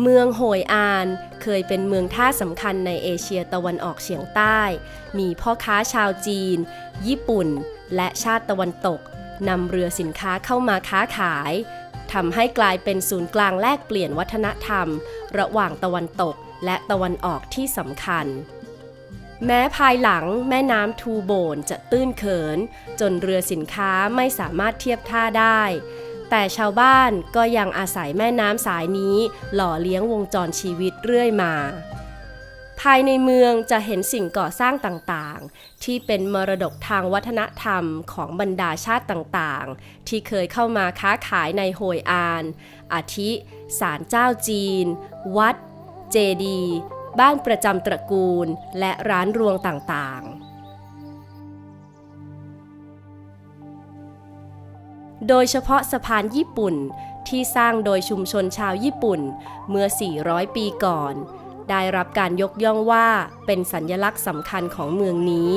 เมืองโหยอาน เคยเป็นเมืองท่าสำคัญในเอเชียตะวันออกเฉียงใต้ มีพ่อค้าชาวจีน ญี่ปุ่น และชาติตะวันตกนำเรือสินค้าเข้ามาค้าขายทำให้กลายเป็นศูนย์กลางแลกเปลี่ยนวัฒนธรรม ระหว่างตะวันตกและตะวันออกที่สำคัญ แม้ภายหลังแม่น้ำทูโบนจะตื้นเขิน จนเรือสินค้าไม่สามารถเทียบท่าได้ แต่ชาวบ้านก็ยังอาศัยแม่น้ำสายนี้ หล่อเลี้ยงวงจรชีวิตเรื่อยมา ภายในเมืองจะเห็นสิ่งก่อสร้างต่างๆ ที่เป็นมรดกทางวัฒนธรรมของบรรดาชาติต่างๆ ที่เคยเข้ามาค้าขายในโฮยอาน อาทิศาลเจ้าจีน วัด เจดี บ้านประจำตระกูล และร้านรวงต่างๆ โดยเฉพาะสะพานญี่ปุ่นที่สร้างโดยชุมชนชาวญี่ปุ่นเมื่อ 400 ปีก่อน ได้รับการยกย่องว่าเป็นสัญลักษณ์สำคัญของเมืองนี้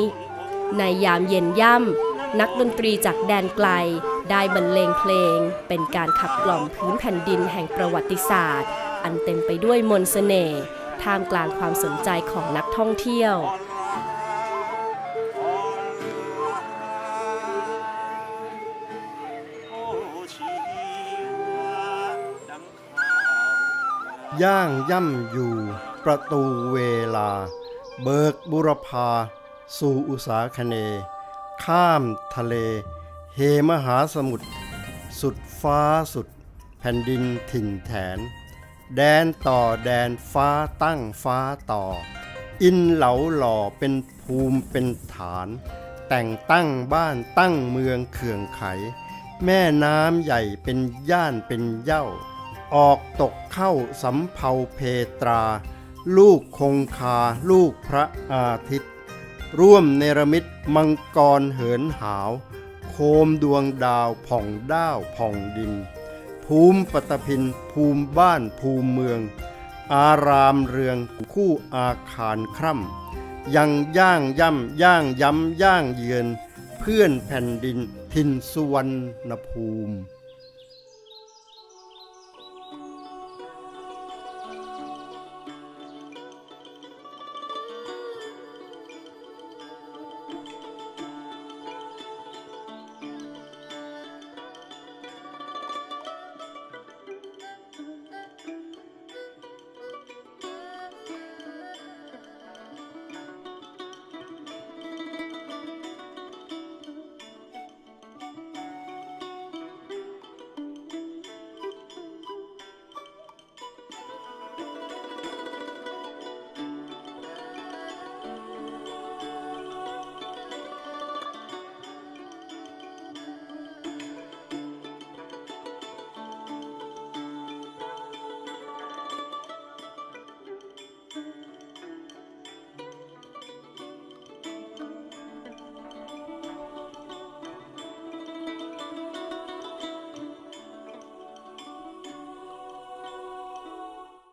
ในยามเย็นย่ำนักดนตรีจากแดนไกล ได้บรรเลงเพลง เป็นการขับกล่อมพื้นแผ่นดินแห่งประวัติศาสตร์ อันเต็มไปด้วยมนต์เสน่ห์ท่ามกลางความสนใจของนักท่องเที่ยว ย่างย่ำอยู่ ประตูเวลา เบิกบุรพา สู่อุสาคเน ข้ามทะเลเฮมหาสมุทรสุดฟ้าสุด แผ่นดินถิ่นแถน แดนต่อแดนฟ้าตั้งฟ้าต่อ อินเหลาหล่อเป็นภูมิเป็นฐาน แต่งตั้งบ้านตั้งเมืองเขื่องไข แม่น้ำใหญ่เป็นย่านเป็นเย่า ออกตกเข้าสำเภาเพตรา ลูกคงคาลูกพระอาทิตย์ ร่วมเนรมิตมังกรเหินหาว โคมดวงดาวผ่องด้าวผ่องดิน ภูมิปตพินภูมิบ้านภูมิเมือง อารามเรืองคู่อาคารคร่ำยังย่างย่ำย่างย้ำย่างเยือน เพื่อนแผ่นดินทินสุวรรณภูมิ